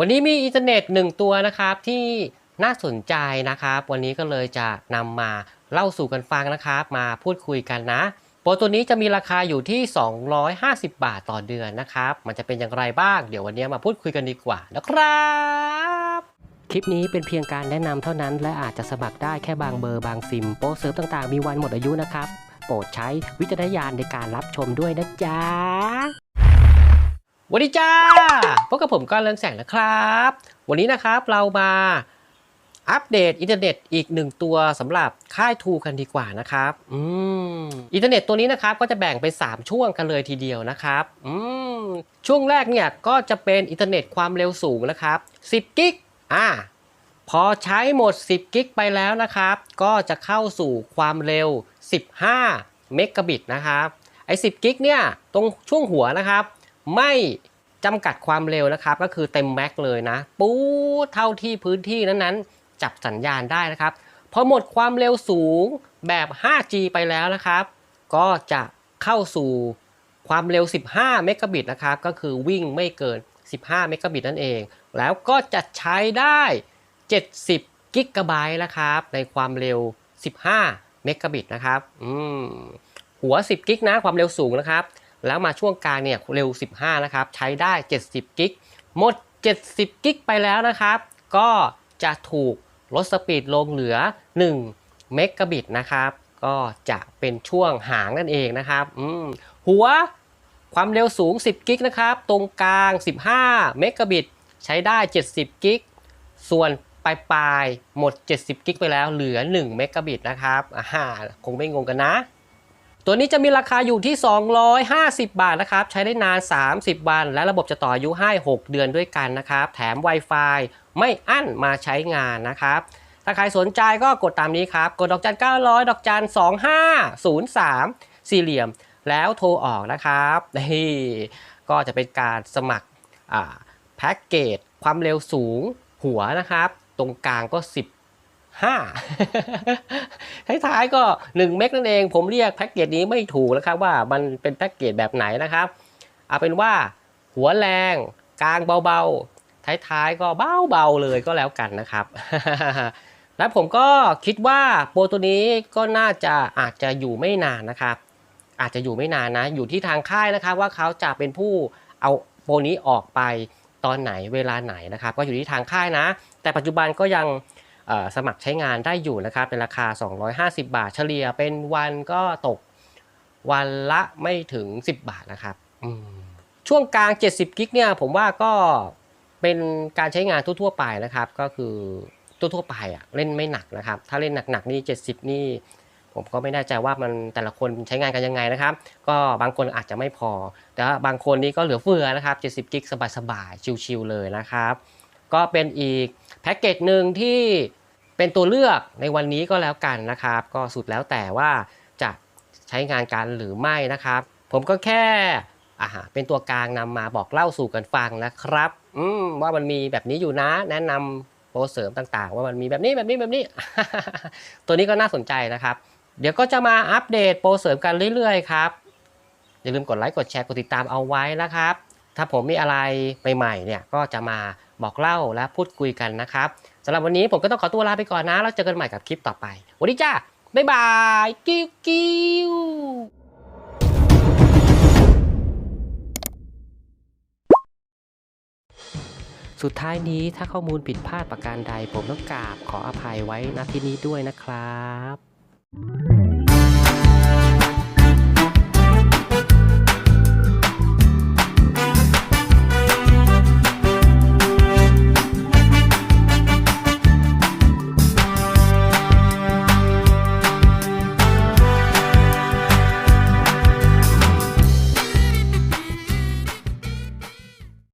วันนี้มีอินเทอร์เน็ตหนึ่งตัวนะครับที่น่าสนใจนะครับ วันนี้ก็เลยจะนำมาเล่าสู่กันฟังนะครับ มาพูดคุยกันนะโปรตัวนี้จะมีราคาอยู่ที่ 250 บาทต่อเดือนนะครับ มันจะเป็นอย่างไรบ้างเดี๋ยววันนี้มาพูดคุยกันดีกว่านะครับคลิปนี้เป็นเพียงการแนะนำเท่านั้น และอาจจะสมัครได้แค่บางเบอร์บางซิมโปรเซิร์ฟต่างๆ มีวันหมดอายุนะครับ โปรดใช้วิจารณญาณในการรับชมด้วยนะจ๊ะ วัสดีจ้าพบกับผมก้อนเรืองแสงนะครับ วันนี้นะครับเรามาอัปเดตอินเทอร์เน็ตอีกหนึ่งตัวสำหรับค่ายทูกันดีกว่านะครับอืมอินเทอร์เน็ตตัวนี้นะครับก็จะแบ่งเป็น3ช่วงกันเลยทีเดียวนะครับอืมช่วงแรกเนี่ยก็จะเป็นอินเทอร์เน็ตความเร็วสูงนะครับ10กิกอ่าพอใช้หมด 10กิกไปแล้วนะครับ ก็จะเข้าสู่ความเร็ว 15เมกะบิตนะครับไอ้10กิกเนี่ยตรงช่วงหัวนะครับ ไม่จำกัดความเร็วนะครับ ก็คือเต็มแม็กเลยนะ ปู๊เท่าที่พื้นที่นั้นๆ จับสัญญาณได้นะครับ พอหมดความเร็วสูงแบบ 5G ไปแล้วนะครับ ก็จะเข้าสู่ความเร็ว 15 เมกะบิตนะครับ ก็คือวิ่งไม่เกิน 15 เมกะบิตนั่นเอง แล้วก็จะใช้ได้ 70 กิกะไบต์นะครับ ในความเร็ว 15 เมกะบิตนะครับ อืมหัว 10 กิกนะ ความเร็วสูงนะครับ แล้วมาช่วงกลางเนี่ยเร็ว 15 นะครับ ใช้ได้ 70 กิก หมด 70 กิกไปแล้วนะครับ ก็จะถูกลดสปีดลงเหลือ 1 เมกะบิตนะครับ ก็จะเป็นช่วงหางนั่นเองนะครับ หัวความเร็วสูง 10 กิกนะครับ ตรงกลาง 15 เมกะบิต ใช้ได้ 70 กิก ส่วนปลายปลายหมด 70 กิกไปแล้วเหลือ 1 เมกะบิตนะครับอ่าคงไม่งงกันนะ ตัวนี้จะมีราคาอยู่ที่ 250 บาทนะครับ ใช้ได้นาน 30 วัน และระบบจะต่ออายุให้ 6 เดือนด้วยกันนะครับ แถม Wi-Fi ไม่อั้นมาใช้งานนะครับ ถ้าใครสนใจก็กดตามนี้ครับ กดดอกจัน 900 ดอกจัน 2503 สี่เหลี่ยม แล้วโทรออกนะครับนี่ก็จะเป็นการสมัครแพ็กเกจความเร็วสูงหัวนะครับ ตรงกลางก็ 5ท้ายๆก็ 1 เมกนั่นเอง ผมเรียกแพ็กเกจนี้ไม่ถูกแล้วครับว่ามันเป็นแพ็กเกจแบบไหนนะครับ เอาเป็นว่าหัวแรงกลางเบาๆ ท้ายๆ ก็เบาๆเลยก็แล้วกันนะครับ และผมก็คิดว่าโปรตัวนี้ก็น่าจะอาจจะอยู่ไม่นานนะครับ อาจจะอยู่ไม่นานนะ อยู่ที่ทางค่ายนะครับ ว่าเขาจะเป็นผู้เอาโปรนี้ออกไปตอนไหนเวลาไหนนะครับ ก็อยู่ที่ทางค่ายนะ แต่ปัจจุบันก็ยัง สมัครใช้งานได้อยู่นะครับในราคา 250 บาทเฉลี่ยเป็นวันก็ตกวันละไม่ถึง 10 บาทนะครับช่วงกลาง 70 กิกเนี่ยผมว่าก็เป็นการใช้งานทั่วๆไปนะครับ ก็คือทั่วๆไปอะเล่นไม่หนักนะครับ ถ้าเล่นหนักๆนี่70 นี่ ผมก็ไม่แน่ใจว่ามันแต่ละคนใช้งานกันยังไงนะครับ ก็บางคนอาจจะไม่พอ แต่ว่าบางคนนี่ก็เหลือเฟือนะครับ 70 กิกสบายๆชิลๆเลยนะครับ ก็เป็นอีกแพ็กเกจหนึ่งที่ เป็นตัวเลือกในวันนี้ก็แล้วกันนะครับ ก็สุดแล้วแต่ว่าจะใช้งานกันหรือไม่นะครับ ผมก็แค่อ่าเป็นตัวกลางนำมาบอกเล่าสู่กันฟังนะครับอืมว่ามันมีแบบนี้อยู่นะ แนะนำโปรเสริมต่างๆ ว่ามันมีแบบนี้แบบนี้แบบนี้ ตัวนี้ก็น่าสนใจนะครับ เดี๋ยวก็จะมาอัปเดตโปรเสริมกันเรื่อยๆครับอย่าลืมกดไลค์กดแชร์กดติดตามเอาไว้นะครับ ถ้าผมมีอะไรใหม่ๆเนี่ยก็จะมา บอกเล่าและพูดคุยกันนะครับสำหรับวันนี้ผมก็ต้องขอตัวลาไปก่อนนะ แล้วเจอกันใหม่กับคลิปต่อไปวัสดีจ้าบ๊ายบายกิ้วกิ้วสุดท้ายนี้ถ้าข้อมูลผิดพลาดประการใดผมต้องกราบขออภัยไว้ณที่นี้ด้วยนะครับ